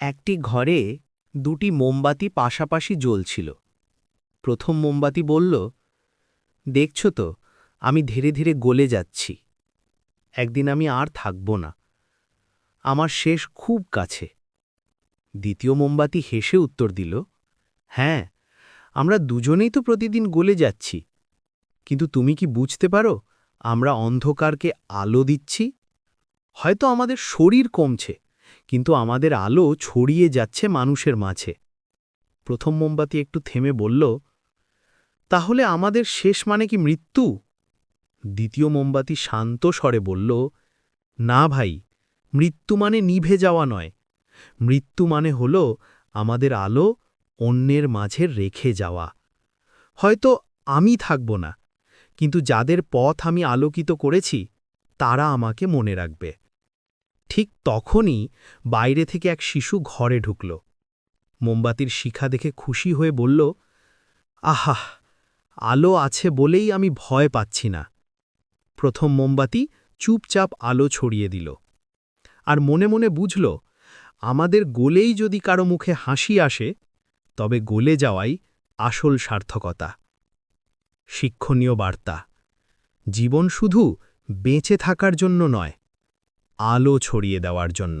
একটি ঘরে দুটি মোমবাতি পাশাপাশি জ্বলছিল। প্রথম মোমবাতি বলল, দেখছ তো, আমি ধীরে ধীরে গলে যাচ্ছি। একদিন আমি আর থাকব না। আমার শেষ খুব কাছে। দ্বিতীয় মোমবাতি হেসে উত্তর দিল হ্যাঁ আমরা দুজনেই তো প্রতিদিন গলে যাচ্ছি। কিন্তু তুমি কি বুঝতে পারো, আমরা অন্ধকারকে আলো দিচ্ছি? হয়তো আমাদের শরীর কমছে। কিন্তু আমাদের আলো ছড়িয়ে যাচ্ছে মানুষের মাঝে। প্রথম মোমবাতি একটু থেমে বলল, তাহলে আমাদের শেষ মানে কি মৃত্যু? দ্বিতীয় মোমবাতি শান্ত স্বরে বলল, না ভাই, মৃত্যু মানে নিভে যাওয়া নয়। মৃত্যু মানে হল আমাদের আলো অন্যের মাঝে রেখে যাওয়া। হয়তো আমি থাকব না, কিন্তু যাদের পথ আমি আলোকিত করেছি, তারা আমাকে মনে রাখবে। ঠিক তখনই বাইরে থেকে এক শিশু ঘরে ঢুকল। মোমবাতির শিখা দেখে খুশি হয়ে বলল, আহা, আলো আছে বলেই আমি ভয় পাচ্ছি না। প্রথম মোমবাতি চুপচাপ আলো ছড়িয়ে দিল আর মনে মনে বুঝল, আমাদের গোলেই যদি কারও মুখে হাসি আসে, তবে গলে যাওয়াই আসল সার্থকতা। শিক্ষণীয় বার্তা, জীবন শুধু বেঁচে থাকার জন্য নয় আলো ছড়িয়ে দেওয়ার জন্য।